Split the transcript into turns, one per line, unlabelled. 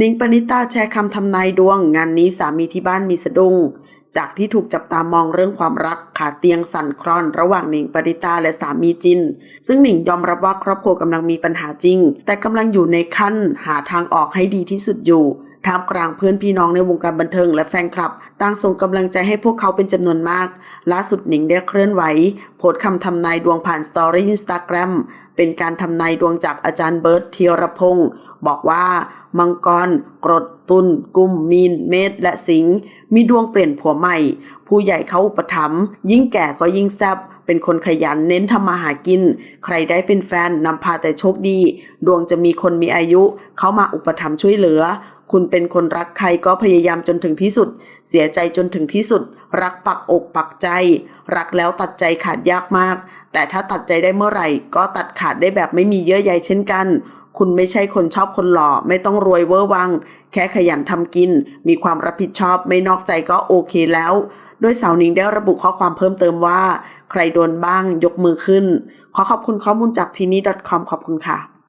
นิงปณิตาแชร์คำทำนายดวง งานนี้สามีที่บ้านมีสะดุ้ง จากที่ถูกจับตามองเรื่องความรักขาเตียงสั่นคลอน ระหว่างหนิงปณิตาและสามีจิน ซึ่งหนิงยอมรับว่าครอบครัวกำลังมีปัญหาจริง แต่กำลังอยู่ในขั้นหาทางออกให้ดีที่สุดอยู่ ท่ามกลางเพื่อนพี่น้องในวงการบันเทิงและแฟนคลับต่างส่งกำลังใจให้พวกเขาเป็นจำนวนมาก ล่าสุดหนิงได้เคลื่อนไหว โพสต์คำทำนายดวงผ่านสตอรี่อินสตาแกรมเป็นการทำนายดวงจากอาจารย์เบิร์ตเทียรพงศ์บอกว่ามังกร กรด ตุลกุม มีน เมษ และสิงห์มีดวงเปลี่ยนผัวใหม่ ผู้ใหญ่เขาอุปถัมภ์ยิ่งแก่ก็ยิ่งแซ่บเป็นคนขยันเน้นทำมาหากิน ใครได้เป็นแฟนนำพาแต่โชคดี ดวงจะมีคนมีอายุ เข้ามาอุปถัมภ์ช่วยเหลือ คุณเป็นคนรักใครก็พยายามจนถึงที่สุด เสียใจจนถึงที่สุด รักปักอกปักใจ รักแล้วตัดใจขาดยากมาก แต่ถ้าตัดใจได้เมื่อไหร่ ก็ตัดขาดได้แบบไม่มีเยื่อใยเช่นกัน คุณไม่ใช่คนชอบคนหล่อ ไม่ต้องรวยเวอร์วัง แค่ขยันทำกิน มีความรับผิดชอบไม่นอกใจก็โอเคแล้ว โดยสาวหนิงได้ระบุข้อความเพิ่มเติมว่า ใครโดนบ้างยกมือขึ้น ขอขอบคุณข้อมูลจากทีนี้ .com ขอบคุณค่ะ